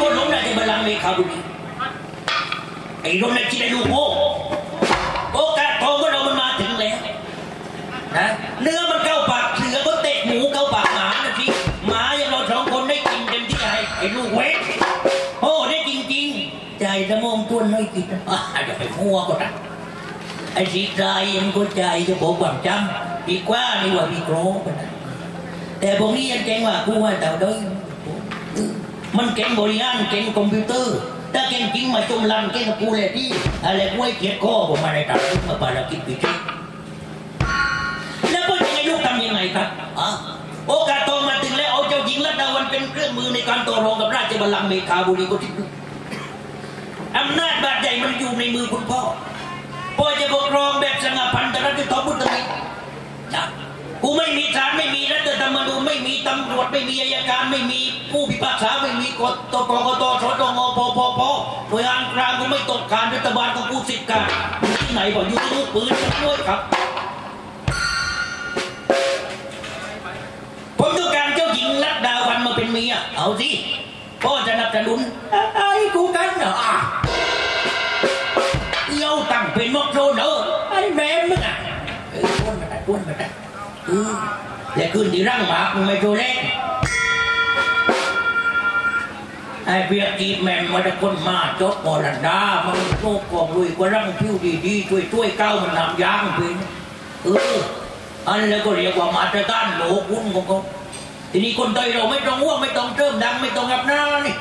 ก็ล้มได้แต่บา nona di balang ni kau dulu. Ini nona kita lupa. Oh kat kau kau nona mati ni. Ha? Nega mereka กเสือก็เตะหมูเข้าปากห mah nanti. มาอย่างเราสองคนได้กินเต็มที่ไงไอ้ลูกเวทโอ้ได้จริงๆใจจะมองต้วนน้อยกินอะจะไปมัวก็ได้ไอ้สีใจมันก็ใจจะบอกความจำดีกว่านี่ว่ามีโกรธแต่พวกนี้ยังแจ้งว่ากูว่าเต่าด้วย มันเก่งบริหารเก่งคอมพิวเตอร์ถ้าเก่งจริงมาจมลันเก่งกับกูเลยที่อะไรกูให้เกียรติข้อผมมาในตัดขึ้นมาภารกิจพิชิตแล้วก็ยังไงลูกทำยังไงครับอะโอกาสโตมาถึงแล้วเอาเจ้าหญิงรัตดาวันเป็นเครื่องมือในการต่อรองกับราชบัลลังก์เมคาบุรีก็ทิ้งอำนาจบาดใหญ่มันอยู่ในมือคุณพ่อพ่อจะปกครองแบบสงบพันธรัฐทอพุทธมิตรนะ กูไม่มีศาลไม่มีรัฐธรรมนูญไม่มีตำรวจไม่มีอายการไม่มีผู้พิพากษาไม่มีกฎตกกตสตงปปปหน่วยงานกลางกูไม่ตกการรัฐบาลของกูสิทธิ์การที่ไหนบอกอยู่ที่ลูกปืนด้วยครับผมต้องการเจ้าหญิงรัตดาวันมาเป็นเมียเอาสิพ่อจะนับสนุนไอ้กูกันเหรออะเย้าตั้งเป็นมอกโซนเนอไอ้แม่มึงอะเออก้วนมาได้ก้วนมาได้ แต่คืนที่ร่างหมากมึงไม่โซเล่นไอ้เบียร์จีแมมมาได้คนมาจดมอลันดามันโลกกองลุยกว่าร่างผิวดีๆช่วยช่วยเก้ามันนำยางเป็นเอออันแล้วก็เรียกว่ามาตรการโลกุนของเขาทีนี้คนไทยเราไม่ต้องห่วงไม่ต้องเติมดังไม่ต้องกับหน้านี่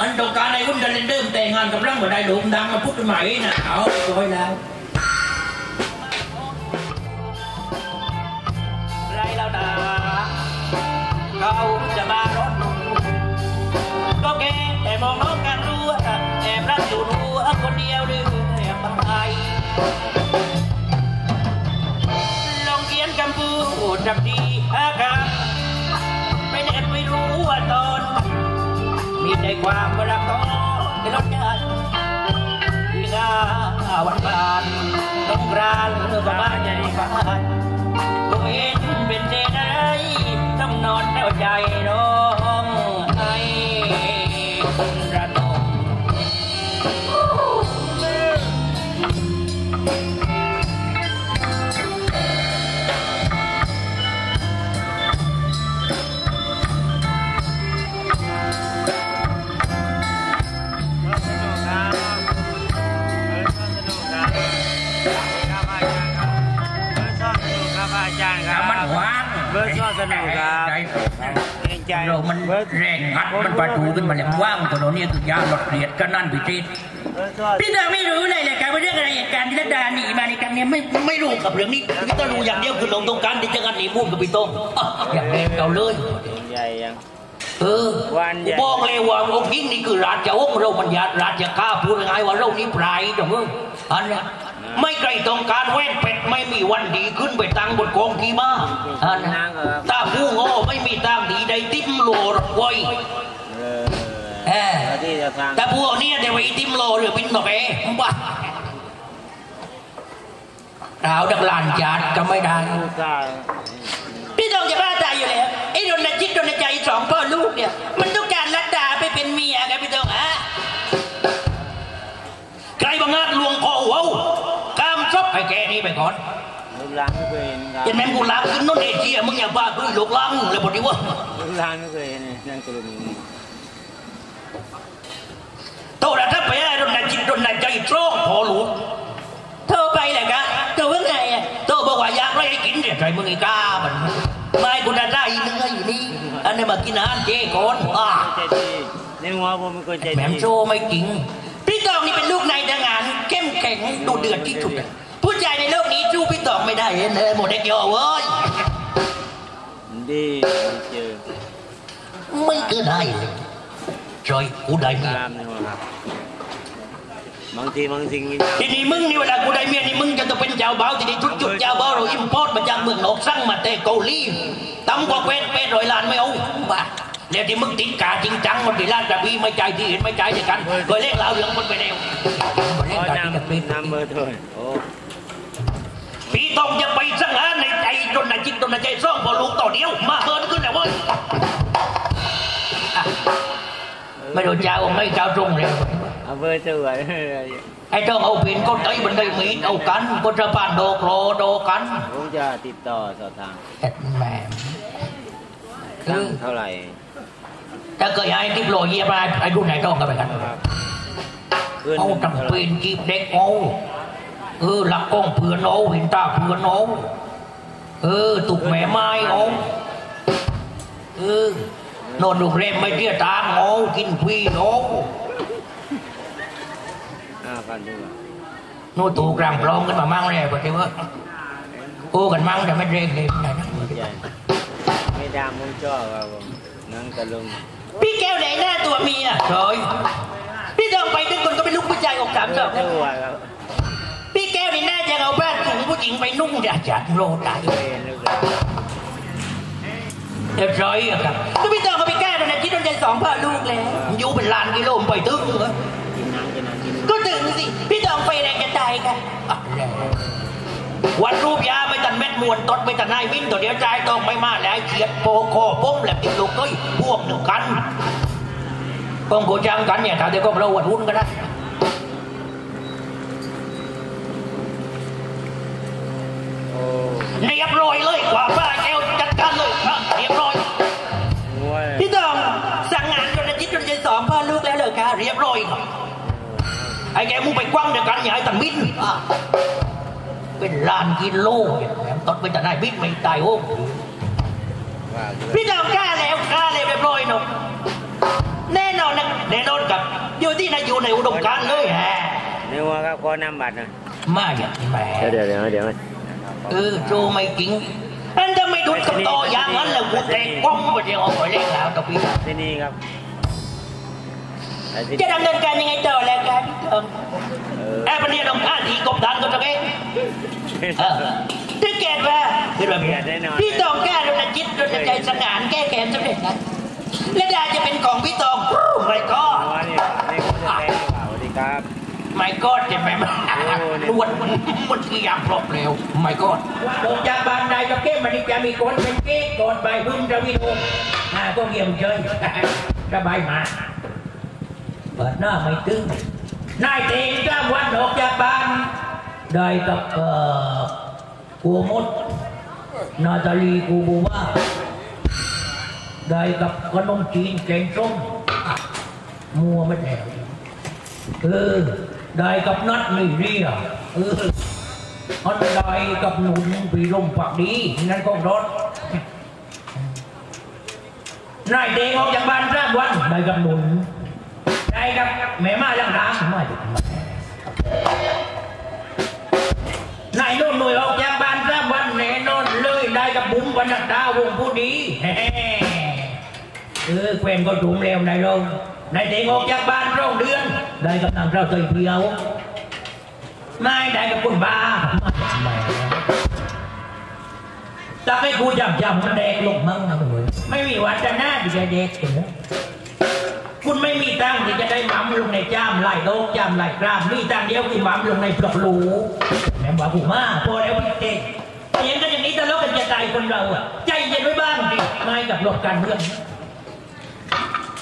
อันต้องการในหุ้นดันเดิมแต่งงานกับร่างมาไดโด่งดังมาพูดใหม่นะเอาสวยแล้ว จะมารถก็แกแต่มองน้องกันรู้แอบรักอยู่รู้คนเดียวหรือแอบบังไอลองเขียนคำพูดจำดีอาการไม่แน่ไม่รู้ว่าตอน มีใจความรักต่อในรถยนต์ที่งาวันผ่านต้องกรานเมื่อประมาณใหญ่บ้านตัวเองเป็นเจน มันหวานเบิร์ดก็สนุกครับใจเกรงใจเรามันแรงงัดมันประตูขึ้นมาแล้วว่างตัวเราเนี่ยคือยาหลดเกลียดก็นั่นพิจิตเบิร์ดก็พี่ตาไม่รู้เลยแหละการว่าเรื่องอะไรเหตุการณ์ที่รัตดาหนีมาในครั้งเนี้ยไม่ไม่รู้กับเรื่องนี้พี่ต้องรู้อย่างเดียวคือลงตรงการที่จะกันหนีมุ่งกับพี่โต้งอย่างเดียวเอาเลยใหญ่ยังเออวันใหญ่บอกเลยว่าองค์ยิ่งนี่คือราชวงศ์เรามันยาราชกาพูดง่ายๆว่าเรานี่ปลายตรงนี้อันเนี้ย ไม่ไกลต้องการแว่นเป็ดไม่มีวันดีขึ้นไปตังบนกองกีมาอันเนี้ยตาผู้โง่ไม่มีทางดีใดติ้มโลรไว้เออเออแล้วที่จะทางแต่พวกเนี้เดี๋ยวไปติ้มโลหรือปิ้นตอกเอ๋บ้าเราดักลานจาดก็ไม่ได้ผู้กล้าพี่ต้องจะบ้าตายอยู่แล้วไอ้โดนจิตโดนใจสองพ่อลูกเนี่ย มันต้องการรัดดาไปเป็นเมียกันพี่ต้องฮะใครบังอาจลวงคอหัวกามซบ ไอ้แกนี่ไปก่อนลูกหลานไม่เคยเห็นครับเห็นแม่งกูลามขึ้นโน่นเอเชียมึงอย่าบ้าด้วยลูกลังเลยบอกดีว่าลูกหลานไม่เคยเห็นนั่งกลุ่มนี้โตแล้วถ้าไปไอ้โดนจิตโดนใจตรงพอหลวงเธอไปแหละกะเธอว่าไงอะเธอบอกว่าอยากไรให้กินเดี๋ยวใจมึงอีกามันไม่กูได้ได้เนื้ออยู่นี่อันนี้มากินอาหารเจก่อนอ่าใจดีในหัวผมเป็นคนใจแหมดีมโชว์ไม่จริงพี่ตองนี่เป็นลูกนายทหารเข้มแข็งดูเดือดที่สุดอะ ผู้ชายในโลกนี้สู้พี่ตองไม่ได้เห็นเลยหมดเด็กยอเว้ยดีเจอไม่เกินได้เลยจอยกูได้เมียตามในหัวครับบางทีบางสิ่งมีทีนี้มึงนี่เวลากูได้เมียนี่มึงจะต้องเป็นเจ้าบ่าวทีนี้ชุดชุดเจ้าบ่าวเราอิมพอร์ตมาจากเมืองนอกสั่งมาแต่เกาหลีต่ำกว่าเป็ดเป็ดร้อยล้านไม่เอาบ้าแล้วที่มึงติดกาจริงจังมันที่ร้านกระบี่ไม่ใจายที่เห็นไม่ใจายด้วยกันก็เล่นเหล่าเหลืองมันไปแล้วเล่นอ๋อกาจริงกับเป็ดน้ำน้ำเบอร์โทรโอ้ พี่ต้องจะไปสังหารในใจจนในจิตจนในใจซ่องพอลูกต่อเดียว มาเฮินขึ้นแล้วเว้ยอะไม่โดนเจ้าไม่เจ้าตรงเลยเอาเบอร์ตัวไอ้ต้องเอาเปลี่ยนก็ได้มันได้มีดเอากันก็จะปานโดโกรโดกันผมจะติดต่อสอบถามเอ็ดแหม่คืตั้งอเท่าไหร่ถ้าเกิดไอ้ที่โปรยเยียบไอ้รุ่นไหนต้องกันไปกันครับขึ้นเอาตั้งเท่าไหร่เป็นจีบเด็กเอา เออหลักกล้องเพื่อนเอาเห็นตาเพื่อนเอาเออ ตุกแม่ไม้เอาเออนอนดูเรมไม่เที่ยตามเอากินฟรีเอาห้าพันด้วยโน่นตูกลางปลองกันมามั่งเลยปะเทวะโอ้กันมั่งแต่ไม่เร่งเลยไหนนะใหญ่ไม่ดามผมชอบครับผมนั่งตะลุงพี่แก้วไหนหน้าตัวเมียเฮ้ยพี่ต้องไปทุกคนก็เป็นลูกผู้ชายอกสามศอกเบอ ญิงไปนุ่งอยากจะโลดได้เรียบร้อยอะครับก็พี่ต้องเขาไปแก้วนะคิดโดนใจสองพ่อลูกแล้วอยู่เป็นล้านกิโลไปตึ้งเหรอก็ถึงสิ พี่ต้องไปแรงจะตายค่ะวันรูปยาไม่ตันเม็ดมวนตดไม่ตันนายวินตัวเดียวใจต้องไม่มาแล้วเขียดโปโคป้มแหลมติดลูกเอ้ยพวกหนึ่งกันกองโกจังกันเนี่ยถ้าเดี๋ยวก็เราหวัดหุ้นกันนะ ไอ้แกมึงไปกว้างเดียวกันอย่าให้ตันบินอะเป็นล้านกิโลเนี่ยแหมตดไปแต่นายบินไม่ตายโอ้ว่าเกินพี่ต้องกล้าแล้วกล้าเลยเรียบร้อยเนาะแน่นอนนะแน่นอนกับอยู่ที่นายอยู่ในอุดมการณ์เลยฮะนี่ว่าครับขอนำบัตรนะมาอย่างแหมเดี๋ยวเดี๋ยวเดี๋ยวเออโจไม่จริงอันจะไม่ดุดกับโตอย่างนั้นแหละกูแตกป้อมไปเดียวเอาไปเล่นแล้วตะปีที่นี่ครับแต่ที่ จะดำเนินการยังไงต่อแล้วครับพี่ต้องเออไอ้ปันนี้ต้องท่าทีกบดานกันตะเกเออถ้าเกิดว่าคือแบบนี้แน่นอนพี่ตองกล้าโดนอาทิตย์โดนใจสงานแก้แค้นสำเร็จนะและดาจะเป็นของพี่ตองไม่ก็งัวนี่นี่คนจะแรงดีกว่าสวัสดีครับไม่ก็เจ็บไหมมันนวดมันที่อยากปลอบเร็วไม่ก็ลงจากบ้านใดกับเก้มันนี่จะมีคนเป็นเก้ก่อนไปพึ่งจะวิโรอ่าก็เยี่ยมเชิญสบายมา เปิดหน้าไม่ตึงนายเตงกล้ามวันออกจากบ้านได้กับเอ่อกูมดนาตาลีกูบูว่าได้กับขนมจีนแกงส้มอะมัวไม่แถวเออได้กับนัดไม่เรียเอออันได้กับหนุนปีลมฝักดีนั่นก็รถนายเดงออกจากบ้านสามวันได้กับหนุน ได้กับแม่มายังรางไม่ได้กับแม่นายโน่นหน่วยออกจากบ้านสามวันแน่นอนเลยได้กับบุ๋มบรรดาวงผู้ดีเออแควนก็ถูมแล้วนายลงนายเตงออกจากบ้านร่องเดือน ได้กับนางเราเตยเพียว ไม่ได้กับคนบ้าไม่ถ้าให้กูจำจำมันแดกลงมั่งนะมึงไม่มีวัฒนาที่จะเด็กถึง คุณไม่มีตังค์ที่จะได้หมั่มลงในจ้ามไหล่โลกจ้ามไหล่กรามมีตังค์เดียวคือหมั่มลงในปลอกหลูแม่บอกกูมาพอแล้วพี่เต้เถียงกันอย่างนี้ทะเลาะกันจะตายคนเราอะใจเย็นไว้บ้างดิไม่กับรถการเมือง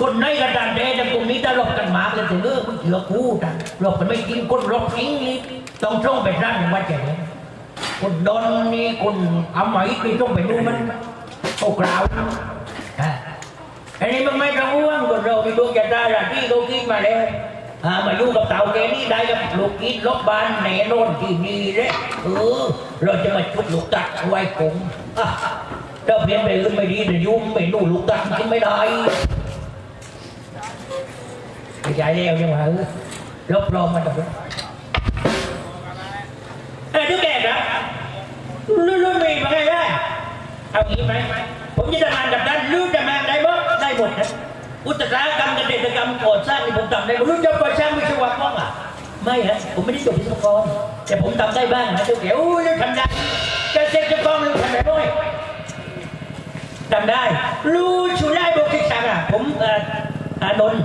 คนในกระดานแดงตรงนี้ถ้าหลบกันหมากันถึงเออมึงเชื่อกูจังหลบกันไม่จริงคนหลบจริงนี่ต้องช่องไปร้านอย่างว่าแก่เนี่ยคนดอนนี่คนเอาไหมคือต้องไปดูมันโอ้กล่าวนะ อันนี้มันไม่ต้องห่วงคนเรามีดวงจันทร์ที่เขาคิดมาแล้วอ่ามาอยู่กับเต่าแกนี่ได้กับลูกกินลบบานแน่นอนที่นี่เลยเออเราจะมาชุบลูกตักไว้ผมอะถ้าเพียนไปอื่นไม่ดีเดี๋ยวยุ่งไม่รู้ลูกตักกินไม่ได้ไม่ใช่แล้วยังไงลบลองมันต่อไปเอ้ยทุกแกครับรุ่นรุ่นมีมาไงได้เอางี้ไหมผมจะทำงานกับด้านรุ่นทำงาได้หม หมดนะอุตสาหกรรมเกษตรกรรมก่อสร้างนี่ผมทำได้หมรุ่นจะก่อสร้างวิศวกรอะไม่ฮะผมไม่ได้จบวิศวกรแต่ผมทำได้บ้างนะทุกแกโอ้ยทำได้เกษตรกรนี่ทำได้บ้างทำได้รู้ชูได้บกที่สั่งอะผมเอ่ออานนท์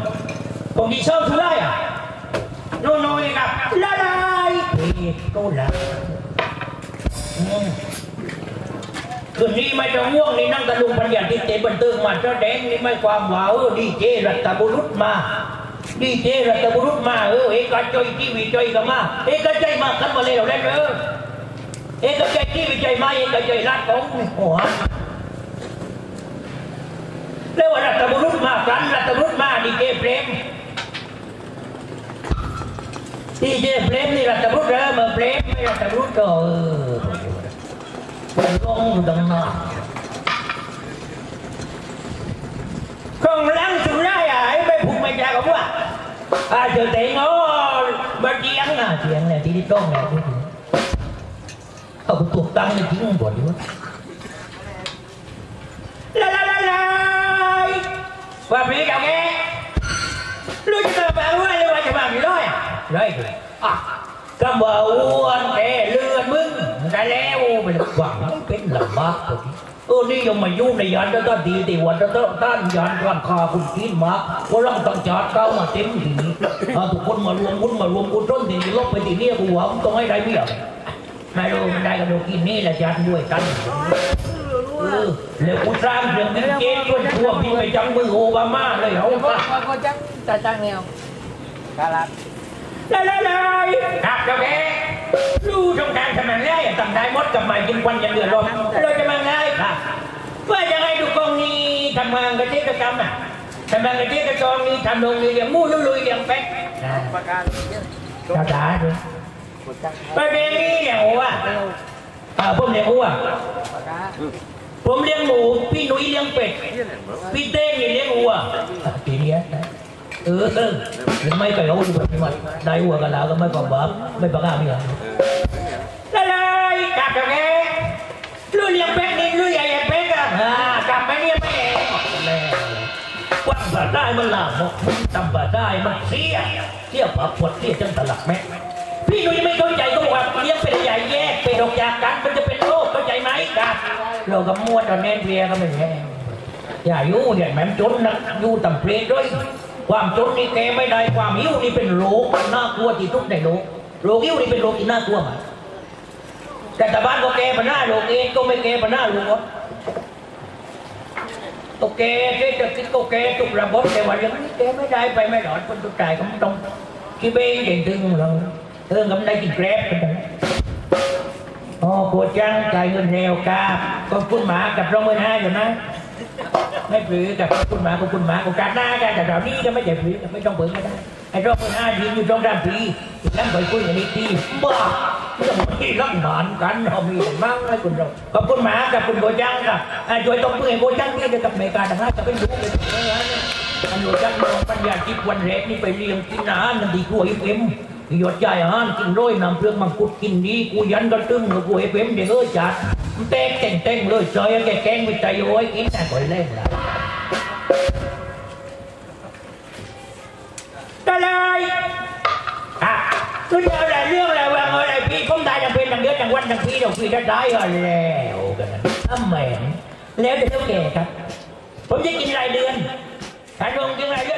ผมดีชอบทุไลอะโน่นโน่นเลยครับละลายเฮ้ยโน่นละอืม คืนนี้ไม่ต้องง่วงนี่นั่งตะลุงปัญญาที่เตะบันเทิงมาเจ้าแดงนี่ไม่ความหวาวดีเจรัตบุรุษมาดีเจรัตบุรุษมาเออเอกใจที่วิจัยกมาเอกใจมาขันมาเลยเราเล่นเออเอกใจที่วิจัยมาเอกใจรักของหัวแล้วว่ารัตบุรุษมากันรัตบุรุษมาดีเจเปรมดีเจเปรมนี่รัตบุรุษเออมาเปรมไม่รัตบุรุษก็เออ con đồng mà con lắm. Tụi nay à em phải phục mày ra cũng à? À giờ tệ ngó mà chị ăn à? Chị ăn nè, chị đi con nè, chị. Không thuộc tăng thì chị không bỏ đi la la la la. Và phía cậu nghe. Lúc chúng ta bạn quá đi qua cho bạn bị nói rồi à? à cầm bờ uôn kẻ lưu kè lươn mưng đã leo mình quẳng cái làm bát rồi เออนี่ยังมายุ่งในยันก็ดีดีวันก็ต้านยันราคาคุณกินมาก็ร่างต่างชาติเข้ามาเต็มที่ทุกคนมารวมวุ้นมารวมกุณต้นทีนี้ลบไปทีนี้กูหวังต้องให้ได้เมียไม่รู้มันได้กันดูกินนี่แหละจัดด้วยกันเออแล้วกูสร้างเรื่องนี้เกณฑ์ตัวทั่วพี่ไปจังมือโอบามาเลยเหรอ có có có chắc trà trang nghèo Đà Lạt ได้ได้ครับเจ้าแก รู้ช่องทางทำงานง่ายต่างได้มดกับหม่กินควันยันเดือดร้อนเราจะมาง่ายค่ะว่ายังไงทุกกองนี้ทำงานกระเทกระกรรมอะทำงานกระเทกระจองนี้ทำลงนี้เลี้ยงมู่ลุยๆเลี้ยงแป๊ก Bà Ca เจ้าจ๋าด้วยประเด็นนี้เลี้ยงวัวอ่าผมเลี้ยงวัวผมเลี้ยงหมูพี่นุ่ยเลี้ยงเป็ดพี่เต้นนี่เลี้ยงวัวอะทีเนี้ยนะ เออเออหรือไม่ก็เอาดูแบบนี้มาได้วัวกันแล้วก็ไม่ความบ้าไม่ประกาศไม่เหรอได้เลยกลับกับแกลุยเลี้ยงเป็ดนี่ลุยใหญ่ใหญ่เป็ดอะกลับไปเนี่ยไม่เองแล้วกว่าบาได้มันหลามบอกจำบาได้มันเสียเสียผักปวดเสียจังตลักแม่พี่นุ้ยไม่เข้าใจก็บอกว่าเลี้ยงเป็ดใหญ่แยกเป็ดออกจากกันมันจะเป็นโรคเข้าใจไหมครับเราก็ม้วนตอนแน่นเพลียก็ไม่แห้งอย่าอยู่เนี่ยแม่มจนนะอยู่ต่ำเพลงด้วย ความจนนี่แกไม่ได้ความหิวนี่เป็นโรคมันน่ากลัวที่สุดในโลกโรคหิวนี่เป็นโรคที่น่ากลัวมากแต่ตาบ้านก็แกปัญหาลูกเองก็ไม่แกปัญหาลูกหมดก็แกเศรษฐกิจก็แกทุกระบบแต่ว่าเรื่องนี้แกไม่ได้ไปไม่รอดคนทุกใจก็ไม่ต้องคิดเองเก่งถึงเราเออก็ไม่ได้กินแกร็บกันอ๋อโคจังจ่ายเงินแนวกาบก็คุณหมากับร้องเงินห้าอยู่นะ ไม่ปลือกับคุณหมากับคุณหมากับการหน้ากันแต่เรานี้ก็ไม่ใช่ปลือไม่ต้องเปิดก็ได้ไอ้รอบเงินห้ายืนอยู่ตรงด้านปีนั่งไปคุยกันอีกทีบ้าเรื่องที่รักหมานกันเรามีกันมั้งให้คุณเราขอบคุณหมากับคุณโบจังค่ะอ่าช่วยตบมือให้โบจังที่เดียวกับเมกาทางนั้นจะเป็นลูกเลยอันโบจังมองปัญญาที่วันแรกนี่ไปเลี้ยงกินอาหารนันดีกว่าไอ้เพ็มหยดใหญ่อาหารกินร้อยนำเปลือกมังคุดกินดีกูยันก็ตึ้งกับกูไอ้เพ็มเดี๋ยวเออจัด มันแตกแต่งแต่งเลยจอยแกแกงไปใจโอ้ยกินแต่ก่อนเล่นละได้เลยอะเรื่องอะไรเรื่องอะไรวางอะไรพี่ผมได้จังเป็นจังเดือนจังวันจังปีจังปีจะได้ก็แล้วกันนะอ้าแหมนแล้วจะเท่าแก่ครับผมจะกินรายเดือนถ้าลงกินรายเดือน